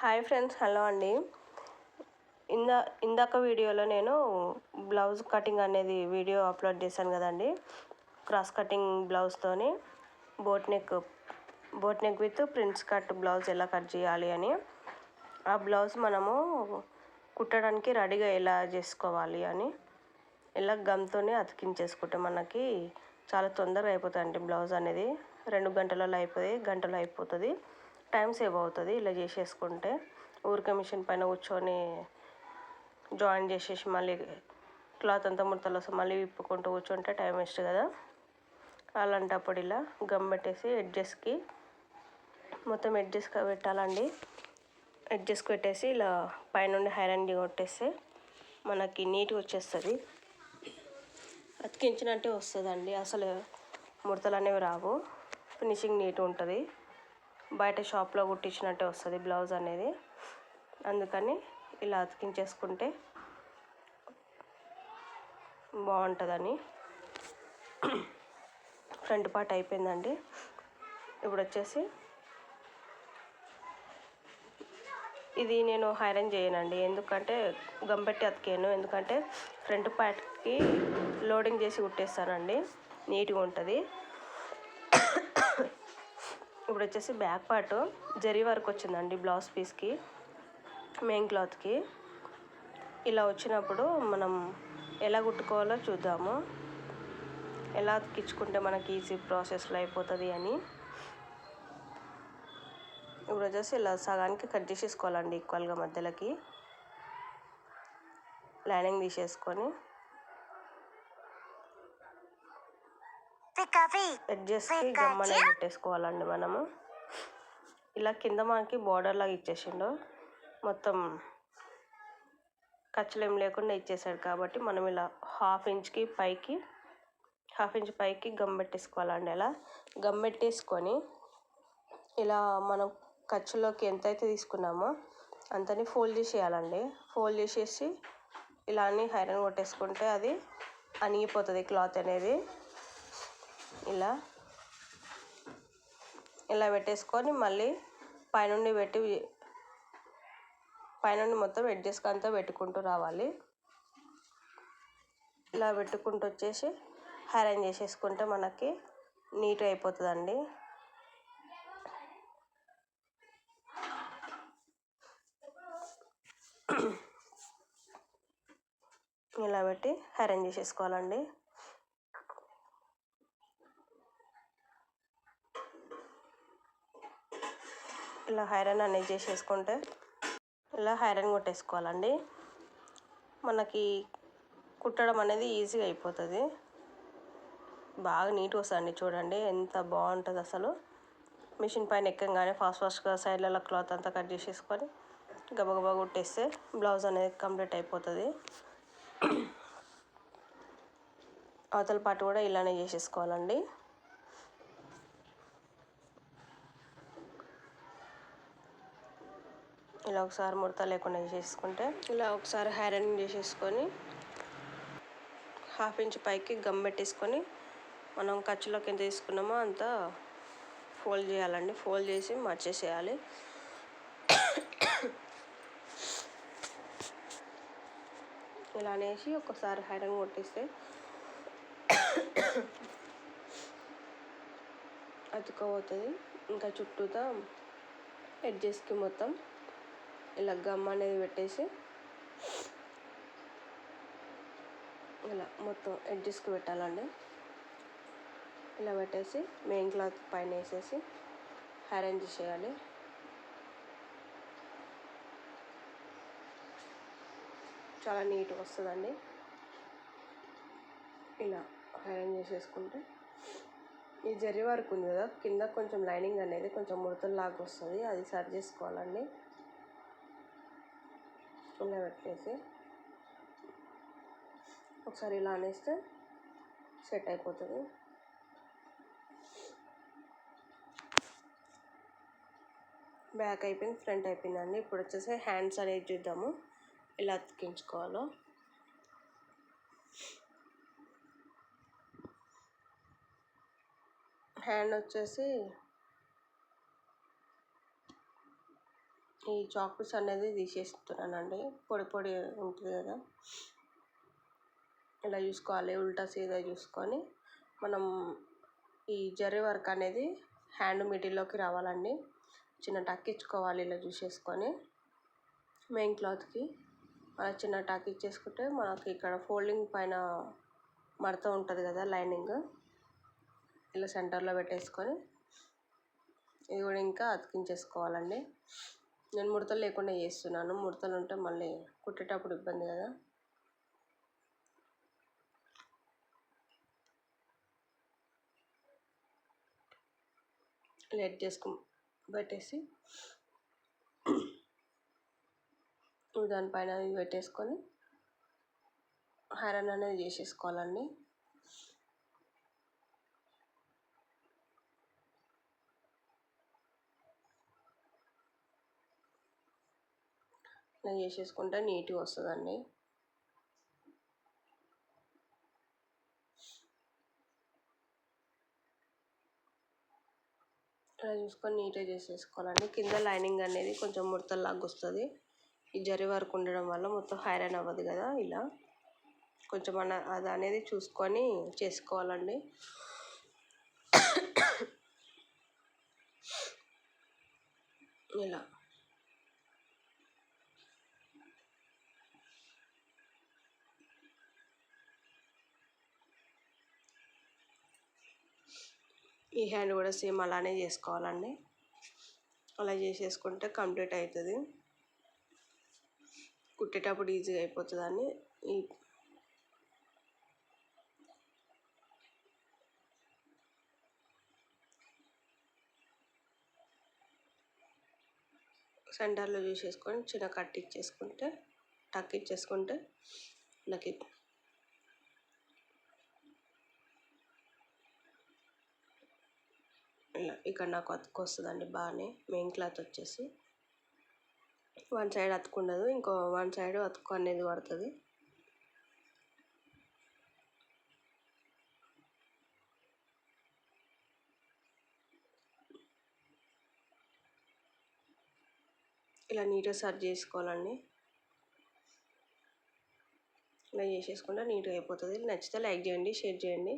Hi friends hello అండి. ఇందా ఇందాక వీడియోలో నేను బ్లౌజ్ కటింగ్ అనేది వీడియో అప్లోడ్ చేశాను కదండి. Cross cutting బ్లౌజ్తోని boat neck boat neck with prince cut blouse ఎలా కట్ చేయాలి అని. ఆ బ్లౌజ్ మనము కుట్టడానికి రెడీగా ఎలా చేసుకోవాలి అని ఇలా గమ్తోనే అతికించేసుకుంటే మనకి చాలా తొందరగా అయిపోతుంది బ్లౌజ్ అనేది. రెండు గంటలలో అయిపోయి గంటలో అయిపోతుంది. టైం సేవ్ అవుతుంది ఇలా చేసేసుకుంటే. ఊరికే మిషన్ పైన కూర్చొని జాయిన్ చేసేసి మళ్ళీ క్లాత్ అంతా ముడతలు వస్తే మళ్ళీ విప్పుకుంటూ కూర్చుంటే టైం వేస్ట్ కదా. అలాంటప్పుడు ఇలా గమ్ పెట్టేసి ఎడ్జెస్కి మొత్తం ఎడ్జెస్కి పెట్టాలండి. ఎడ్జెస్కి పెట్టేసి ఇలా పైనుండి హైరన్ కొట్టేస్తే మనకి నీట్గా వచ్చేస్తుంది. అతికించినట్టే వస్తుందండి. అసలు ముడతలు అనేవి రావు. ఫినిషింగ్ నీట్ ఉంటుంది. బయట షాప్లో కుట్టించినట్టే వస్తుంది బ్లౌజ్ అనేది. అందుకని ఇలా అతికించేసుకుంటే బాగుంటుందని. ఫ్రంట్ పార్ట్ అయిపోయిందండి. ఇప్పుడు వచ్చేసి ఇది నేను హైరన్ చేయనండి. ఎందుకంటే గంపెట్టి అతికాను ఎందుకంటే ఫ్రంట్ పార్ట్కి లోడింగ్ చేసి కుట్టేస్తానండి. నీట్గా ఉంటుంది. ఇప్పుడు వచ్చేసి బ్యాక్ పార్ట్ జరీ వర్క్ వచ్చిందండి బ్లౌజ్ పీస్కి మెయిన్ క్లాత్కి. ఇలా వచ్చినప్పుడు మనం ఎలా కుట్టుకోవాలో చూద్దాము. ఎలా అతికించుకుంటే మనకి ఈజీ ప్రాసెస్లో అయిపోతుంది అని. ఇప్పుడు వచ్చేసి ఇలా సగానికి కట్ చేసేసుకోవాలండి ఈక్వల్గా మధ్యలోకి. లైనింగ్ తీసేసుకొని. ఎడ్జెస్కి గమ్మనే పెట్టేసుకోవాలండి మనము. ఇలా కింద మనకి బార్డర్ లాగా ఇచ్చేసిండు. మొత్తం ఖర్చులు ఏం లేకుండా ఇచ్చేసాడు కాబట్టి మనం ఇలా హాఫ్ ఇంచ్కి పైకి హాఫ్ ఇంచ్ పైకి గమ్ పెట్టేసుకోవాలండి అలా గమ్ పెట్టేసుకొని ఇలా మనం ఖర్చులోకి ఎంతైతే తీసుకున్నామో అంతని ఫోల్డ్ చేసేయాలండి. ఫోల్డ్ చేసేసి ఇలా అన్ని ఐరన్ కొట్టేసుకుంటే అది అణిగిపోతుంది క్లాత్ అనేది. ఇలా ఇలా పెట్టేసుకొని మళ్ళీ పైనుండి పెట్టి పైనుండి మొత్తం ఎడ్జెస్కి అంతా పెట్టుకుంటూ రావాలి. ఇలా పెట్టుకుంటూ వచ్చేసి హైరన్ చేసేసుకుంటే మనకి నీట్ అయిపోతుందండి. ఇలా పెట్టి హైరన్ చేసేసుకోవాలండి. ఇలా హైరన్ అనేది చేసేసుకుంటే ఇలా హైరన్ కొట్టేసుకోవాలండి. మనకి కుట్టడం అనేది ఈజీగా అయిపోతుంది. బాగా నీట్గా వస్తుందండి చూడండి ఎంత బాగుంటుంది అసలు. మిషన్ పైన ఎక్కగానే ఫాస్ట్ ఫాస్ట్గా సైడ్లలో క్లాత్ అంతా కట్ చేసేసుకొని గబగబా కుట్టేస్తే బ్లౌజ్ అనేది కంప్లీట్ అయిపోతుంది. అవతల పాటు కూడా ఇలానే చేసేసుకోవాలండి. ఇలా ఒకసారి ముడత లేకుండా చేసుకుంటే ఇలా ఒకసారి ఐరన్ చేసేసుకొని హాఫ్ ఇంచ్ పైకి గమ్ పెట్టేసుకొని మనం ఖర్చులోకి ఎంత తీసుకున్నామో అంత ఫోల్డ్ చేయాలండి. ఫోల్డ్ చేసి మర్చేసేయాలి. ఇలా అనేసి ఒకసారి ఐరన్ కొట్టేస్తే అతుక్కపోతుంది ఇంకా చుట్టూతా ఎడ్జెస్కి మొత్తం ఇలా గమ్ అనేది పెట్టేసి ఇలా మొత్తం ఎడ్జెస్కి పెట్టాలండి. ఇలా పెట్టేసి మెయిన్ క్లాత్ పైన వేసేసి అరేంజ్ చేయాలి. చాలా నీట్గా వస్తుందండి. ఇలా అరేంజ్ చేసేసుకుంటే ఈ జరి వర్క్ ఉంది కదా కింద కొంచెం లైనింగ్ అనేది కొంచెం ముడతల్లాగా వస్తుంది అది సరి చేసుకోవాలండి. ఇలా పెట్టేసి ఒకసారి ఇలా అనేస్తే సెట్ అయిపోతుంది. బ్యాక్ అయిపోయింది ఫ్రంట్ అయిపోయిందండి. ఇప్పుడు వచ్చేసి హ్యాండ్స్ అనేది చూద్దాము. ఎలా అతికించుకోవాలో. హ్యాండ్ వచ్చేసి ఈ చాక్లెట్స్ అనేది తీసేస్తున్నానండి. పొడి పొడి ఉంటుంది కదా. ఇలా చూసుకోవాలి. ఉల్టా సీదా చూసుకొని మనం ఈ జరీ వర్క్ అనేది హ్యాండ్ మిడిల్లోకి రావాలండి. చిన్న టక్ ఇచ్చుకోవాలి ఇలా చూసేసుకొని. మెయిన్ క్లాత్కి అలా చిన్న టక్ ఇచ్చేసుకుంటే మనకి ఇక్కడ ఫోల్డింగ్ పైన మడత ఉంటుంది కదా లైనింగ్. ఇలా సెంటర్లో పెట్టేసుకొని ఇది కూడా ఇంకా అతికించేసుకోవాలండి. నేను ముడతలు లేకుండా చేస్తున్నాను. ముడతలు ఉంటే మళ్ళీ కుట్టేటప్పుడు ఇబ్బంది కదా. లెట్ చేసుకు పెట్టేసి దానిపైన ఇది పెట్టేసుకొని హైరన్ అనేది చేసేసుకోవాలండి. నేను చేసేసుకుంటే నీట్గా వస్తుందండి. ఇలా చూసుకొని నీట్గా చేసేసుకోవాలండి. కింద లైనింగ్ అనేది కొంచెం ముడతల్లాగా వస్తుంది. ఈ జరి వరకు ఉండడం వల్ల మొత్తం హైరన్ అవ్వదు కదా ఇలా. కొంచెం అన్న అది అనేది చూసుకొని చేసుకోవాలండి. ఇలా. ఈ హ్యాండ్ కూడా సేమ్ అలానే చేసుకోవాలండి. అలా చేసేసుకుంటే కంప్లీట్ అవుతుంది. కుట్టేటప్పుడు ఈజీగా అయిపోతుందని ఈ సెంటర్లో చూసేసుకొని చిన్న కట్ ఇచ్చేసుకుంటే టక్ ఇచ్చేసుకుంటే నాకు ఇలా ఇక్కడ నాకు అతుకు వస్తుందండి బాగానే మెయిన్ క్లాత్ వచ్చేసి. వన్ సైడ్ అతుకుండదు ఇంకో వన్ సైడ్ అతుకు అనేది పడుతుంది. ఇలా నీట్గా సర్చ్ చేసుకోవాలండి. ఇలా చేసేసుకుంటే నీట్గా అయిపోతుంది. నచ్చితే లైక్ చేయండి షేర్ చేయండి.